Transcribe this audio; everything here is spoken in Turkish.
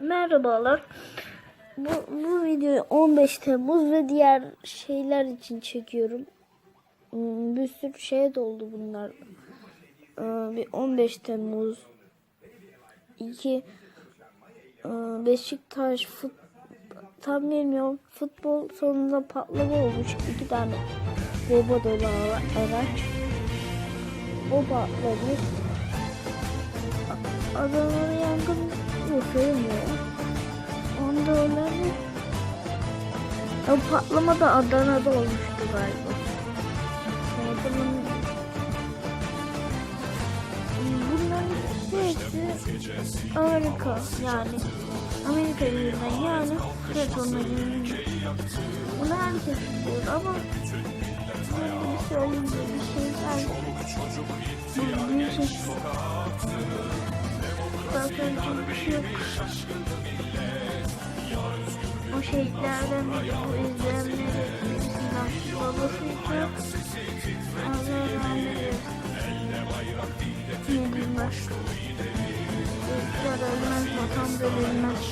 Merhabalar. Bu, bu videoyu 15 Temmuz ve diğer şeyler için çekiyorum. Hmm, Bir sürü şeye doldu bunlar. Ee, Bir 15 Temmuz. 2 Beşiktaş fut, tam bilmiyorum. Futbol sonunda patlama olmuş. iki tane bomba dolu ara- araç. O patladı. Adamlara yangın ölmüyor. Onda önemli. O patlama da Adana'da olmuştu galiba. Bunların hepsi Amerika yani Amerika yüzünden yani Platon'un yüzünden. Bunu herkes biliyor ama böyle bir olunca bir bu şey zaten çok bir şey yok. O şehitlerden biri bu birisinden babasıydı. Allah rahmet eylesin. Başka? Şehitler ölmez, vatan bölünmez.